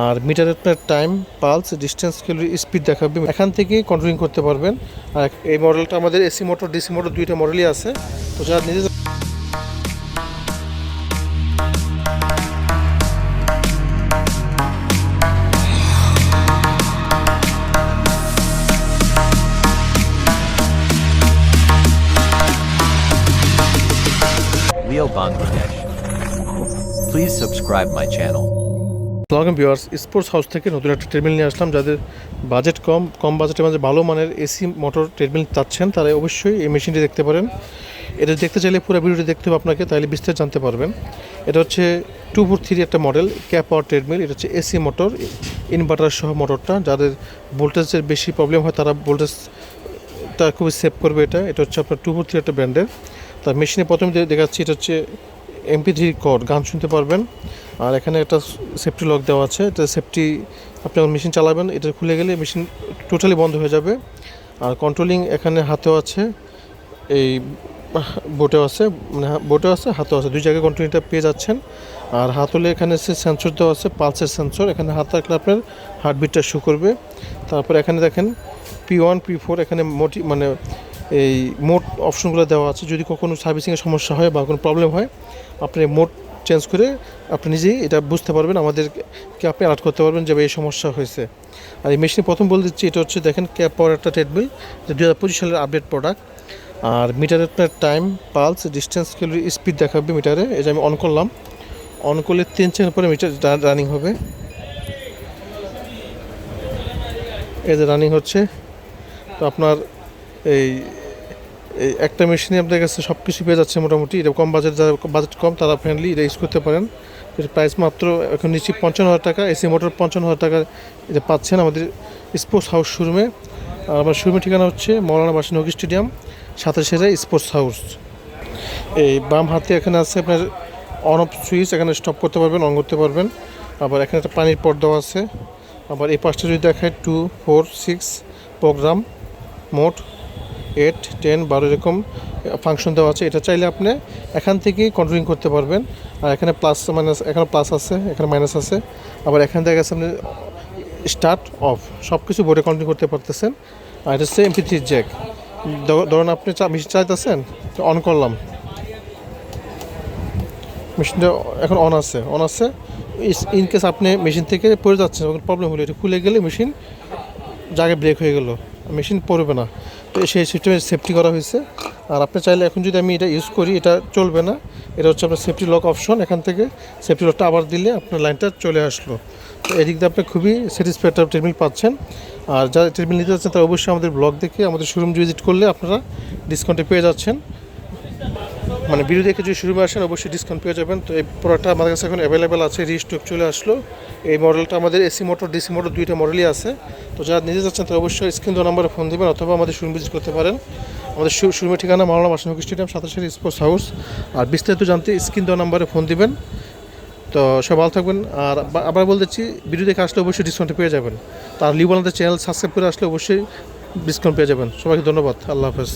আর মিটারের আপনার time pulse distance calorie speed দেখাবে এখান থেকে কন্ট্রোলিং করতে পারবেন আর এই মডেলটা আমাদের এসি মোটর ডিসি মোটর দুইটা মডেলই আছে তো যারা নিজে Leo Bangladesh. Please subscribe my channel. সালাম ভিউয়ার্স স্পোর্টস হাউস থেকে নতুন একটা ট্রেডমিল নিয়ে আসলাম। যাদের বাজেট কম কম বাজেটের মাঝে ভালো মানের এসি মোটর ট্রেডমিল চাচ্ছেন তারা অবশ্যই এই মেশিনটি দেখতে পারেন। এটা দেখতে চাইলে পুরো ভিডিওটি দেখতে হবে আপনাকে, তাহলে বিস্তারিত জানতে পারবেন। এটা হচ্ছে টু ফোর থ্রি একটা মডেল ক্যাপ পাওয়ার ট্রেডমিল এটা হচ্ছে এসি মোটর ইনভার্টার সহ মোটরটা যাদের ভোল্টেজের বেশি প্রবলেম হয়, তারা ভোল্টেজটা খুবই সেভ করবে এটা। এটা হচ্ছে আপনার টু ফোর থ্রি একটা ব্র্যান্ডের তার মেশিনে প্রথমে দেখাচ্ছি, এটা হচ্ছে এমপি থ্রি কড গান শুনতে পারবেন। আর এখানে একটা সেফটি লক দেওয়া আছে। এটা সেফটি আপনি যখন মেশিন চালাবেন, এটা খুলে গেলে মেশিন টোটালি বন্ধ হয়ে যাবে। আর কন্ট্রোলিং এখানে হাতেও আছে, এই বোটেও আছে মানে বোটেও আছে, হাতেও আছে। দুই জায়গায় কন্ট্রোলিংটা পেয়ে যাচ্ছেন। আর হাত হলে এখানে সে সেন্সর দেওয়া আছে পালসের সেন্সর এখানে হাত রাখলে আপনার হার্টবিটটা শু করবে। তারপর এখানে দেখেন পি ওয়ান পি ফোর এখানে মোটি মানে এই মোট অপশনগুলো দেওয়া আছে। যদি কখনো সার্ভিসিংয়ের সমস্যা হয় বা কোনো প্রবলেম হয় আপনি মোড চেঞ্জ করে আপনি নিজেই এটা বুঝতে পারবেন, আমাদেরকে আপনি অ্যালার্ট করতে পারবেন যে এই সমস্যা হয়েছে। আর এই মেশিনে প্রথম বলে দিচ্ছি, এটা হচ্ছে দেখেন ক্যাপ পাওয়ার একটা ট্রেডমিল দু হাজার পঁচিশ সালের আপডেট প্রোডাক্ট আর মিটারে আপনার time pulse distance calorie speed দেখাবে মিটারে যে আমি অন করলাম অন করলে তিন চেনের পরে মিটার রানিং হবে। এই যে রানিং হচ্ছে। তো আপনার এই এই একটা মেশিনে আপনার কাছে সব কিছু পেয়ে যাচ্ছে মোটামুটি। এটা কম বাজেট যারা বাজেট কম, তারা ফ্রেন্ডলি এটা ইউজ করতে পারেন। প্রাইস মাত্র এখন নিচ্ছি পঞ্চান্ন হাজার টাকা। এসি মোটর পঞ্চান্ন হাজার টাকা এটা পাচ্ছেন আমাদের স্পোর্টস হাউস শোরুমে আর আমার শোরুমের ঠিকানা হচ্ছে মৌলানা বাসিন হকি স্টেডিয়াম সাথে সেরে স্পোর্টস হাউস এই বাম হাতে এখানে আছে আপনার অন অফ সুইচ এখানে স্টপ করতে পারবেন অন করতে পারবেন। আবার এখানে একটা পানির পট দেওয়া আছে। আবার এই পাশটা যদি দেখায় টু ফোর সিক্স প্রোগ্রাম মোট এইট টেন বারো এরকম ফাংশন দেওয়া আছে। এটা চাইলে আপনি এখান থেকেই কন্ট্রোলিং করতে পারবেন। আর এখানে প্লাস মাইনাস এখানে প্লাস আছে, এখানে মাইনাস আছে। আবার এখান থেকে আপনি স্টার্ট অফ সব কিছু বোর্ডে কন্ট্রোল করতে পারতেছেন। আর এটা হচ্ছে এমপি থ্রি জ্যাক ধরুন আপনি মেশিন চাইতেছেন অন করলাম। মেশিনটা এখন অন আছে। অন আছে। ইন কেস আপনি মেশিন থেকে পড়ে যাচ্ছেন প্রবলেম হলো, এটা খুলে গেলে মেশিন জায়গায় ব্রেক হয়ে গেল। মেশিন পড়বে না। সেই সিস্টেমে সেফটি করা হয়েছে। আর আপনি চাইলে এখন যদি আমি এটা ইউজ করি, এটা চলবে না। এটা হচ্ছে আপনার সেফটি লক অপশন এখান থেকে। সেফটি লকটা আবার দিলে আপনার লাইনটা চলে আসলো। তো এদিক দিয়ে আপনি খুবই স্যাটিসফাইড ট্রেডমিল পাচ্ছেন। আর যারা ট্রেডমিল নিতে যাচ্ছেন, তারা অবশ্যই আমাদের ব্লগ দেখে আমাদের শোরুম ভিজিট করলে আপনারা ডিসকাউন্টে পেয়ে যাচ্ছেন। মানে ভিডিও দেখে যদি শুরু আসেন, অবশ্যই ডিসকাউন্ট পেয়ে যাবেন। তো এই প্রোডাক্টটা আমাদের কাছে এখন অ্যাভেলেবেল আছে রিস্টক চলে আসলো। এই মডেলটা আমাদের এসি মোটর ডিসি মোটর দুইটা মডেলই আছে। তো যারা নিজে যাচ্ছেন, তারা অবশ্যই স্ক্রিন দো নাম্বারে ফোন দিবেন অথবা আমাদের শোরুম ভিজিট করতে পারেন। আমাদের শোরুমের ঠিকানা মাওলানা বাসন স্টেডিয়াম সাতাশের স্পোর্টস হাউস আর বিস্তারিত জানতে স্ক্রিন দো নাম্বারে ফোন দিবেন। তো সব ভালো থাকবেন। আর আবার বলে দিচ্ছি ভিডিও দেখে আসলে অবশ্যই ডিসকাউন্ট পেয়ে যাবেন। তার লিবানাদের চ্যানেল সাবস্ক্রাইব করে আসলে অবশ্যই ডিসকাউন্ট পেয়ে যাবেন। সবাইকে ধন্যবাদ। আল্লাহ হাফেজ।